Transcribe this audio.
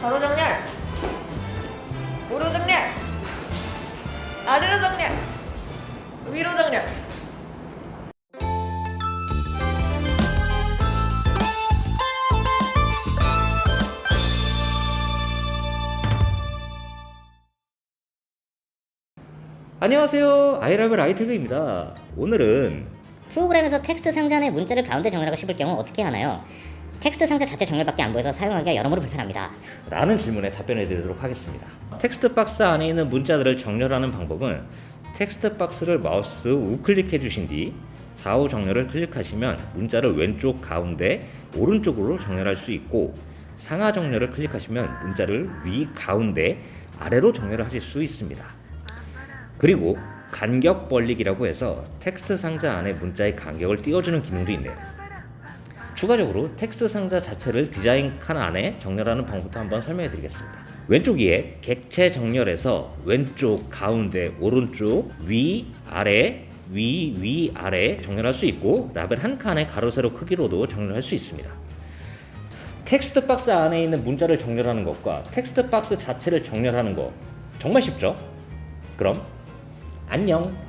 좌로 정렬 우로 정렬 아래로 정렬 위로 정렬 안녕하세요. 아이라벨 라이트그입니다. 오늘은 프로그램에서 텍스트 상자 내 문자를 가운데 정렬하고 싶을 경우 어떻게 하나요? 텍스트 상자 자체 정렬밖에 안 보여서 사용하기가 여러모로 불편합니다. 라는 질문에 답변해 드리도록 하겠습니다. 텍스트 박스 안에 있는 문자들을 정렬하는 방법은 텍스트 박스를 마우스 우클릭해 주신 뒤 좌우 정렬을 클릭하시면 문자를 왼쪽 가운데 오른쪽으로 정렬할 수 있고 상하 정렬을 클릭하시면 문자를 위 가운데 아래로 정렬을 하실 수 있습니다. 그리고 간격 벌리기라고 해서 텍스트 상자 안에 문자의 간격을 띄워주는 기능도 있네요. 추가적으로 텍스트 상자 자체를 디자인 칸 안에 정렬하는 방법도 한번 설명해 드리겠습니다. 왼쪽 위에 객체 정렬에서 왼쪽, 가운데, 오른쪽, 위, 아래, 위, 위, 아래 정렬할 수 있고 라벨 한 칸의 가로 세로 크기로도 정렬할 수 있습니다. 텍스트 박스 안에 있는 문자를 정렬하는 것과 텍스트 박스 자체를 정렬하는 것 정말 쉽죠? 그럼 안녕.